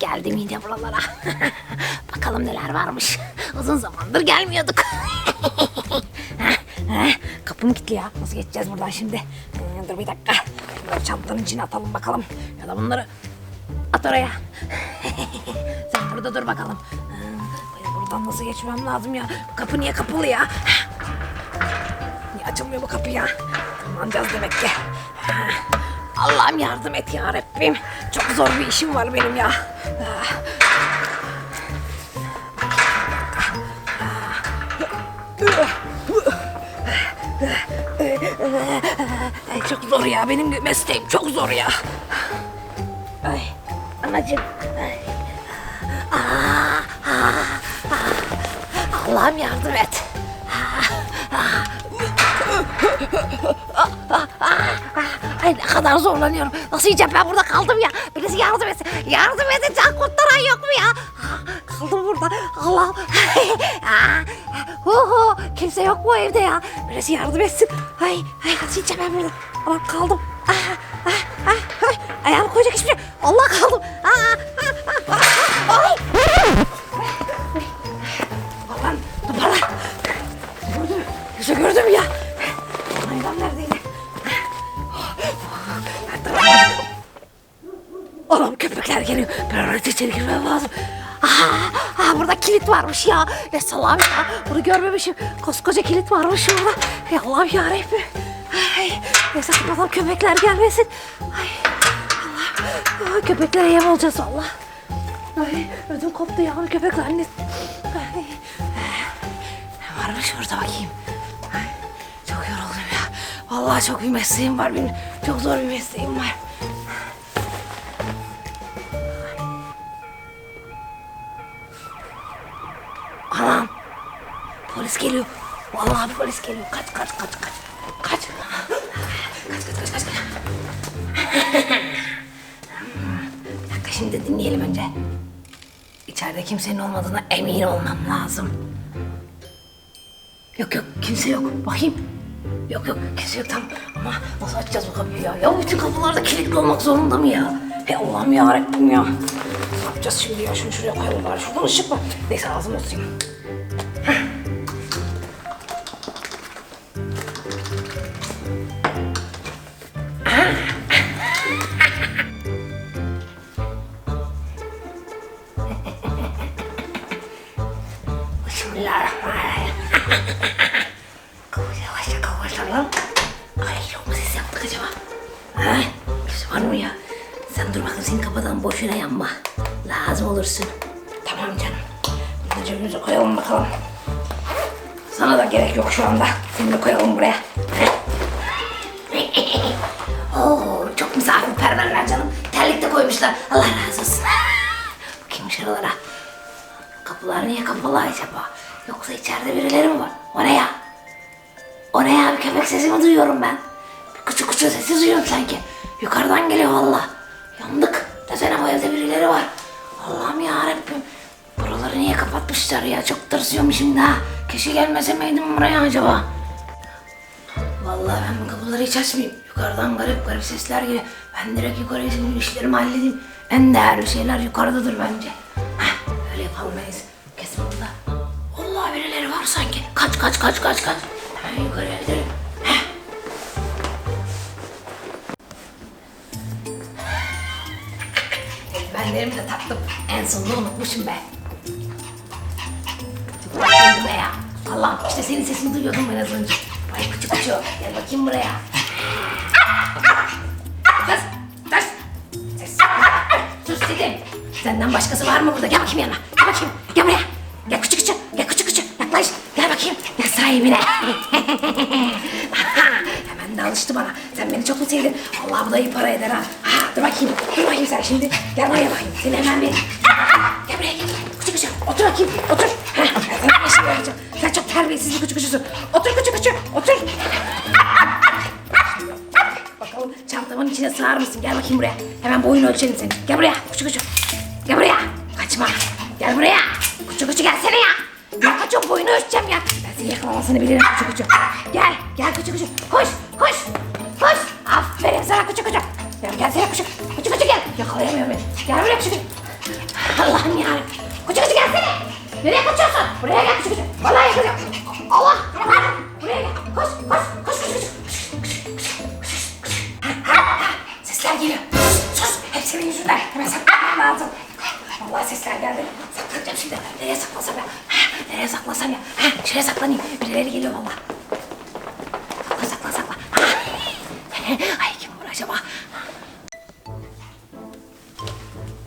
Geldim yine buralara. Bakalım neler varmış. Uzun zamandır gelmiyorduk. Kapım kilitli ya. Nasıl geçeceğiz buradan şimdi? Ee, Dur bir dakika. Bunları çantanın içine atalım bakalım. Ya da bunları at oraya. Sen burada dur bakalım. Buradan nasıl geçmem lazım ya? Kapı niye kapalı ya? Niye açılmıyor bu kapı ya? Tırmanacağız demek ki. Allah'ım yardım et ya Rabbim. Çok zor bir işim var benim ya. Çok zor ya benim mesleğim çok zor ya. Ay anacığım. Ay. Allah'ım yardım et. Ay ne kadar zorlanıyorum. Nasıl yiyeceğim ben burada kaldım ya. Birisi yardım etsin. Yardım edin can kurtaran yok mu ya? Kaldım burada. Allah. Hu hu. Kimse yok mu evde ya? Birisi yardım etsin. Ay, ay nasıl yiyeceğim ben burada? Allah kaldım. Ah, ah, ah, ay. Ayağımı koyacak hiçbir şey. Allah kaldım. Ah, gördüm ya. Hayvan neredeydi? Oğlum köpekler geliyor. Ben oraya içeri girmem lazım. Aa, aa, burada kilit varmış ya. Ne salam ya. Bunu görmemişim. Koskoca kilit varmış burada. Ey Allah'ım yarabbim. Ay, neyse kapatalım köpekler gelmesin. Ay, Allah. Aa, köpeklere yem olacağız Allah. Ay, ödüm koptu ya. Köpek zannet. Ay. Ne varmış orada bakayım. Vallahi çok bir mesleğim var benim. Çok zor bir mesleğim var. Anam. Polis geliyor. Vallahi bir polis geliyor. Kaç kaç kaç kaç. Kaç. Kaç kaç kaç kaç. bir dakika şimdi dinleyelim önce. İçeride kimsenin olmadığına emin olmam lazım. Yok yok kimse yok. Bakayım. Yok yok kimse yok tamam. Ama nasıl açacağız bu kapıyı ya? Ya bütün kapılar da kilitli olmak zorunda mı ya? Hey Allah'ım ya Rabbim ya. Ne yapacağız şimdi ya? Şunu şuraya koyalım bari. Şuradan ışık var. Neyse ağzımı tutayım. Olursun. Tamam canım. Bunu cebimize koyalım bakalım. Sana da gerek yok şu anda. Seni de koyalım buraya. Oo, çok misafirperverler canım. Terlik de koymuşlar. Allah razı olsun. Bakayım şuralara. Kapılar niye kapalı acaba? Yoksa içeride birileri mi var? O ne ya? O ne ya? Bir köpek sesi mi duyuyorum ben? Bir küçük küçük sesi duyuyorum sanki. Yukarıdan geliyor valla. Yandık. Desene bu evde birileri var. Allah'ım ya Rabbim. Buraları niye kapatmışlar ya? Çok tırsıyorum şimdi ha. Keşke gelmese miydim buraya acaba? Vallahi ben bu kapıları hiç açmayayım. Yukarıdan garip garip sesler geliyor. Ben direkt yukarıya şimdi işlerimi halledeyim. En değerli şeyler yukarıdadır bence. Heh, öyle iyisi. Kesin burada. Vallahi birileri var sanki. Kaç kaç kaç kaç kaç. Hemen yukarıya gidelim. Eldivenlerimi de taktım. En sonunda unutmuşum be. Gel buraya. Allah'ım işte senin sesini duyuyordum ben az önce. Ay küçük küçük. Gel bakayım buraya. Kız, kız. Ses. Sus dedim. Senden başkası var mı burada? Gel bakayım yanıma. Gel bakayım. Gel buraya. Gel küçük küçük. Gel küçük küçük. Yaklaş. Gel bakayım. Gel sahibine. De alıştı bana. Sen beni çok mu sevdin? Allah bu da iyi para eder ha. ha. Dur bakayım. Dur bakayım sen şimdi. Gel buraya bakayım. Seni hemen bir... Gel buraya gel. Küçük küçük. Otur bakayım. Otur. Heh, ben sana bir şey. Sen çok terbiyesiz bir küçük küçüksün. Otur küçük küçük. Otur. Bakalım çantamın içine sığar mısın? Gel bakayım buraya. Hemen boyun ölçelim seni. Gel buraya. Küçük küçük. Gel buraya. Kaçma. Gel buraya. Kuçu kuçu gelsene ya. Ya kaçın boyunu ölçeceğim ya. Ben seni yakalamasını bilirim kuçu kuçu. Gel gel. Koş koş koş. Aferin sana kuçu kuçu. Gel gelsene kuçu. Kuçu kuçu gel. Yakalayamıyorum beni. Gel buraya kuçu kuçu. Allah'ım yarabbim. Kuçu kuçu gelsene. Nereye kaçıyorsun? Buraya gel kuçu kuçu. Vallahi yakalayacağım. Allah. Yakalayacağım. Buraya gel. Koş koş koş kuçu kuçu. Sesler geliyor. Sus. Hep senin yüzünden. Hemen saklanmam lazım. Vallahi sesler geldi. Saklanacağım şimdi. Nereye saklasam ya? Ha, Nereye saklasam ya? Ha, şuraya saklanayım. Birileri geliyor vallahi. Sakla sakla sakla. Ha. Ay acaba?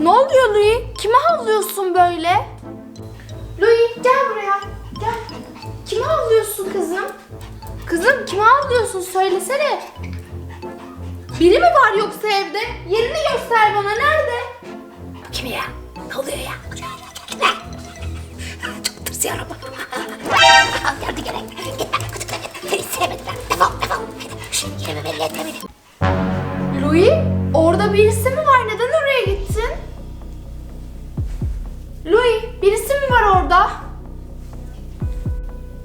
Ne oluyor Louis? Kime havlıyorsun böyle? Louis gel buraya. Gel. Kime havlıyorsun kızım? Kızım kime havlıyorsun söylesene. Biri mi var yoksa evde? Yerini göster bana nerede? Bu kim ya? Ne oluyor ya? Çok tırsıyorum. Geldi gene. Seni sevmediler. Defol defol. Şu yerimi belli etme. Louis orada birisi mi var? Neden oraya gittin? Louis birisi mi var orada?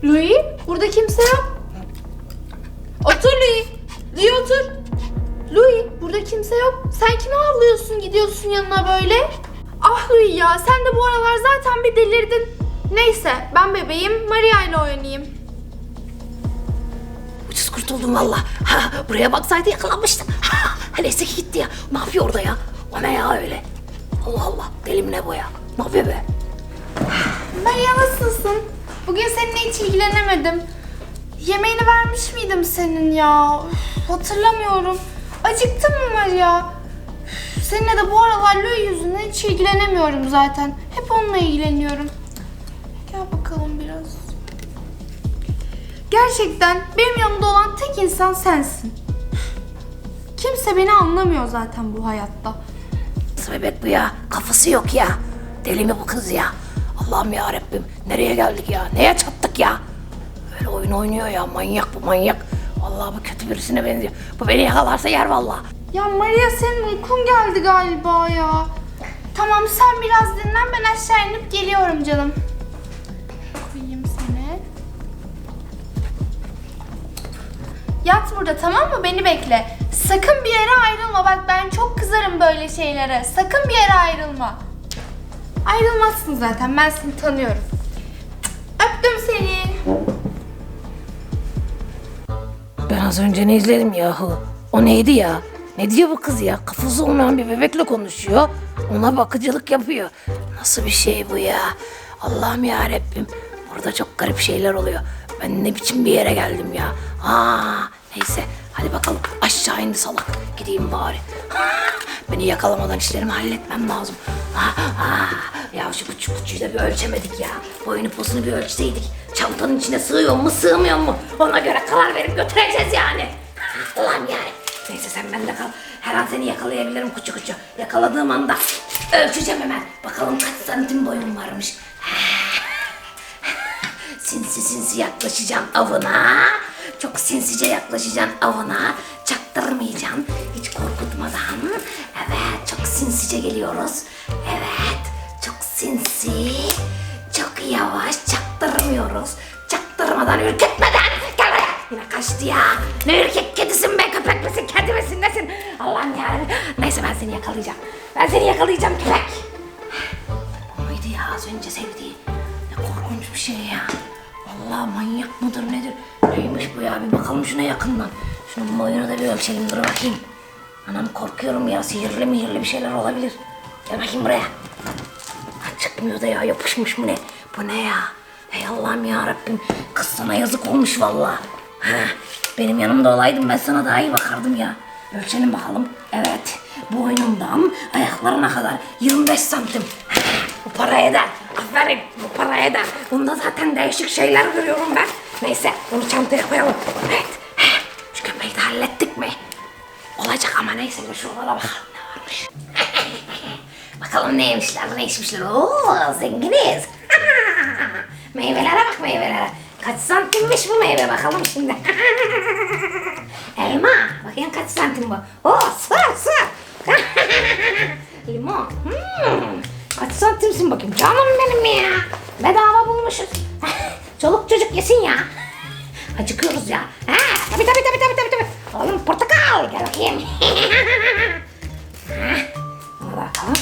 Louis burada kimse yok. Otur Louis. Louis otur. Louis burada kimse yok. Sen kime havlıyorsun gidiyorsun yanına böyle? Ah Louis ya sen de bu aralar zaten bir delirdin. Neyse ben bebeğim Maria ile oynayayım. Kurtuldum valla. Buraya baksaydı yakalanmıştım. Ha, Neyse ki gitti ya. Ne yapıyor orada ya? O ne ya öyle? Allah Allah. Deli mi ne bu ya? Ne yapıyor be? Maria nasılsın? Bugün seninle hiç ilgilenemedim. Yemeğini vermiş miydim senin ya? Üf, hatırlamıyorum. Acıktın mı Maria? Üf, Seninle de bu aralar Louis yüzünden hiç ilgilenemiyorum zaten. Hep onunla ilgileniyorum. Gel bakalım biraz. Gerçekten benim yanımda olan tek insan sensin. Kimse beni anlamıyor zaten bu hayatta. Nasıl bebek bu ya? Kafası yok ya. Deli mi bu kız ya? Allah'ım ya Rabbim. Nereye geldik ya? Neye çattık ya? Böyle oyun oynuyor ya. Manyak bu manyak. Vallahi bu kötü birisine benziyor. Bu beni yakalarsa yer vallahi. Ya Maria senin uykun geldi galiba ya. Tamam sen biraz dinlen ben aşağı inip geliyorum canım. Yat burada tamam mı? Beni bekle. Sakın bir yere ayrılma. Bak ben çok kızarım böyle şeylere. Sakın bir yere ayrılma. Ayrılmazsın zaten. Ben seni tanıyorum. Öptüm seni. Ben az önce ne izledim yahu? O neydi ya? Ne diyor bu kız ya? Kafası olmayan bir bebekle konuşuyor. Ona bakıcılık yapıyor. Nasıl bir şey bu ya? Allah'ım ya Rabbim. Burada çok garip şeyler oluyor. Ben ne biçim bir yere geldim ya? Aa, neyse. Hadi bakalım. Aşağı indi salak. Gideyim bari. Beni yakalamadan işlerimi halletmem lazım. Ya şu küçük küçüğü de bir ölçemedik ya. Boyunu posunu bir ölçseydik. Çantanın içine sığıyor mu sığmıyor mu? Ona göre karar verip götüreceğiz yani. Allah'ım yani. Neyse sen bende kal. Her an seni yakalayabilirim kuçu kuçu. Yakaladığım anda ölçeceğim hemen. Bakalım kaç santim boyum varmış. Sinsi sinsi yaklaşacaksın avına. Çok sinsice yaklaşacaksın avına. Çaktırmayacaksın. Hiç korkutmadan. Evet çok sinsice geliyoruz. Evet çok sinsi. Çok yavaş çaktırmıyoruz. Çaktırmadan ürkütmeden. Gel buraya. Yine kaçtı ya. Ne ürkek kedisin be köpek misin kedi misin nesin? Allah'ım ya. Neyse ben seni yakalayacağım. Ben seni yakalayacağım köpek. O muydu ya az önce sevdiği? Ne korkunç bir şey ya. Vallahi manyak mıdır nedir? Neymiş bu ya bir bakalım şuna yakından. Şunun boyunu da bir ölçelim dur bakayım. Anam korkuyorum ya sihirli mihirli bir şeyler olabilir. Gel bakayım buraya. Ha, çıkmıyor da ya yapışmış mı ne? Bu ne ya? Ey Allah'ım ya Rabbim. Kız sana yazık olmuş vallahi. Ha, benim yanımda olaydın ben sana daha iyi bakardım ya. Ölçelim bakalım. Evet. Boynundan ayaklarına kadar 25 santim. Ha, bu para eder. Aferin bu para eder. Bunda zaten değişik şeyler görüyorum ben. Neyse bunu çantaya koyalım. Evet. Ha, Şu köpeği de hallettik mi? Olacak ama neyse bir şuralara bakalım ne varmış. Bakalım neymişler, ne içmişler. Oo, zenginiz. meyvelere bak meyvelere. Kaç santimmiş bu meyve bakalım şimdi. Elma. Bakayım kaç santim bu. Oo, su, su. Limon. Hmm. Kaç santimsin bakayım? Canım benim ya. Bedava bulmuşuz. Çoluk çocuk yesin ya. Acıkıyoruz ya. Ha, tabii tabii tabii tabii tabii. Oğlum portakal gel bakayım. Hadi bakalım.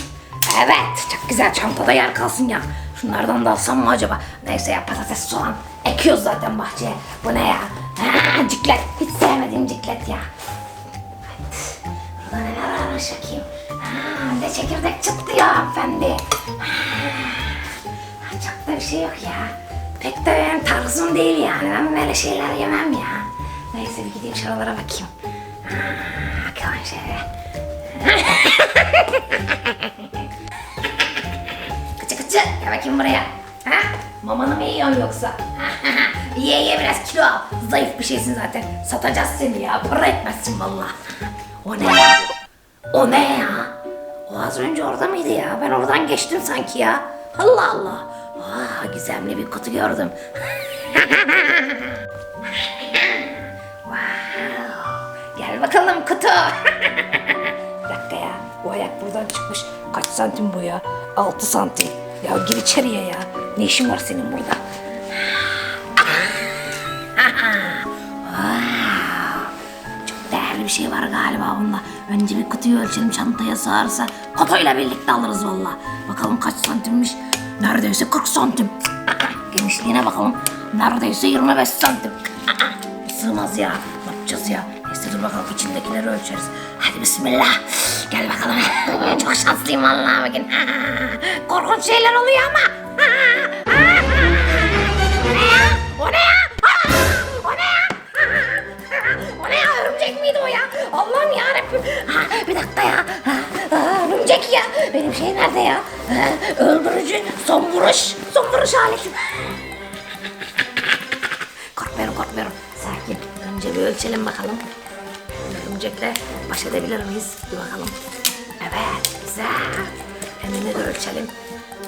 Evet çok güzel çantada yer kalsın ya. Şunlardan da alsam mı acaba? Neyse ya patates soğan. Ekiyoruz zaten bahçeye. Bu ne ya? Ha, ciklet. Hiç sevmediğim ciklet ya. Evet. Burada neler varmış bakayım. Ne çekirdek çıktı ya hanımefendi. Ha, çok da bir şey yok ya. Pek de benim tarzım değil yani. Ben böyle şeyler yemem ya. Neyse bir gideyim şuralara bakayım. Ha, bakalım şöyle. Kıçı kıçı gel bakayım buraya. Ha? Mamanı mı yiyorsun yoksa? ye ye biraz kilo al. Zayıf bir şeysin zaten. Satacağız seni ya. Para etmezsin valla. O ne ya? O ne ya? Az önce orada mıydı ya? Ben oradan geçtim sanki ya. Allah Allah. Aa, gizemli bir kutu gördüm. wow. Gel bakalım kutu. Bir dakika ya. Bu ayak buradan çıkmış. Kaç santim bu ya? 6 santim. Ya gir içeriye ya. Ne işin var senin burada? Çok değerli bir şey var galiba bunda. Önce bir kutuyu ölçelim çantaya sığarsa kutuyla birlikte alırız valla. Bakalım kaç santimmiş. Neredeyse 40 santim. Genişliğine bakalım. Neredeyse 25 santim. Sığmaz ya. Ne yapacağız ya? Neyse dur bakalım içindekileri ölçeriz. Hadi bismillah. Gel bakalım. Çok şanslıyım vallahi bugün. Korkunç şeyler oluyor ama. Ne ya? Ne ya? O ne ya? Örümcek miydi o ya? Allah'ım yarabbim. Bir dakika ya. Örümcek ya. Benim şey nerede ya? Ha, Öldürücü son vuruş. Son vuruş aleti. Korkmuyorum korkmuyorum. Sakin. Önce bir ölçelim bakalım. Örümcekle baş edebilir miyiz? Bir bakalım. Evet güzel. Enini de ölçelim.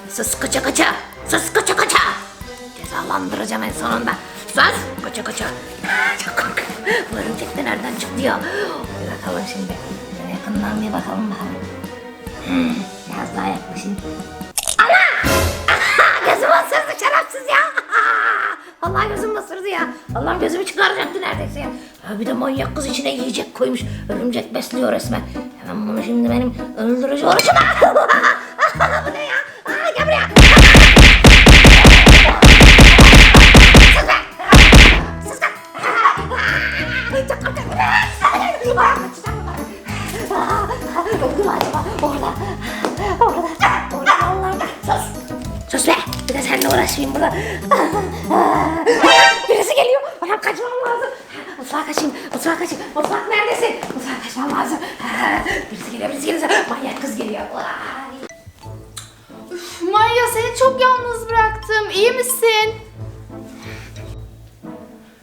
Sus kaça kaça. Sus kaça kaça. Cezalandıracağım en sonunda. Sus kaça kaça. Çok korkuyorum. Bu örümcek de nereden çıktı ya? Bir bakalım şimdi. Yakından bir bakalım bakalım. Biraz daha yaklaşayım. Ana! Gözüm ısırdı şerefsiz ya. Allah gözüm ısırdı ya. Allah'ım gözümü çıkaracaktı neredeyse ya. ya. Bir de manyak kız içine yiyecek koymuş. Örümcek besliyor resmen. Hemen bunu şimdi benim öldürücü orucuma. uğraşmayayım burada. Birisi geliyor. Hemen kaçmam lazım. Mutfağa kaçayım. Mutfağa kaçayım. Mutfak neredesin? Mutfağa kaçmam lazım. Birisi geliyor. Birisi geliyor. Manyak kız geliyor. Üf, Maya seni çok yalnız bıraktım. İyi misin?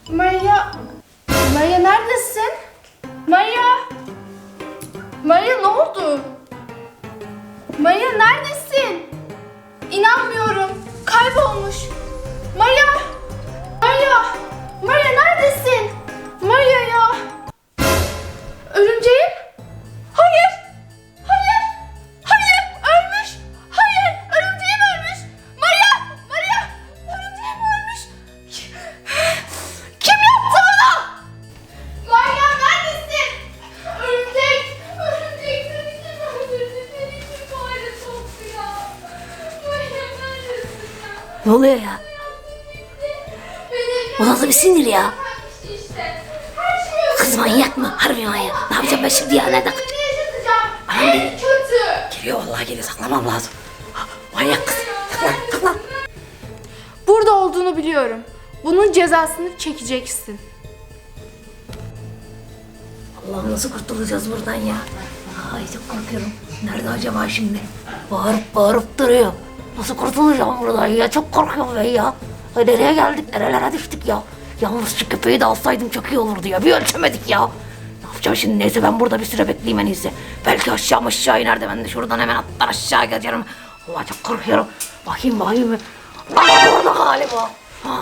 Maya... Maya neredesin? Maya... Maya ne oldu? Maya neredesin? Kaybolmuş. Ne oluyor ya? Bu nasıl bir sinir ya? Kız manyak mı? Harbi manyak. Ne yapacağım ben şimdi ya? Nereden kaç? Anam kötü. Geliyor vallahi geliyor. Saklamam lazım. Manyak kız. Saklan, saklan. Burada olduğunu biliyorum. Bunun cezasını çekeceksin. Allah'ım nasıl kurtulacağız buradan ya? Ay çok korkuyorum. Nerede acaba şimdi? Bağırıp bağırıp duruyor. Nasıl kurtulacağım buradan ya? Çok korkuyorum ben ya. Ay nereye geldik? Nerelere düştük ya? Yalnız şu köpeği de alsaydım çok iyi olurdu ya. Bir ölçemedik ya. Ne yapacağım şimdi? Neyse ben burada bir süre bekleyeyim en iyisi. Belki aşağı aşağı iner de ben de şuradan hemen atlar aşağı geleceğim. Allah çok korkuyorum. Bakayım bakayım. Aa orada galiba. Ha,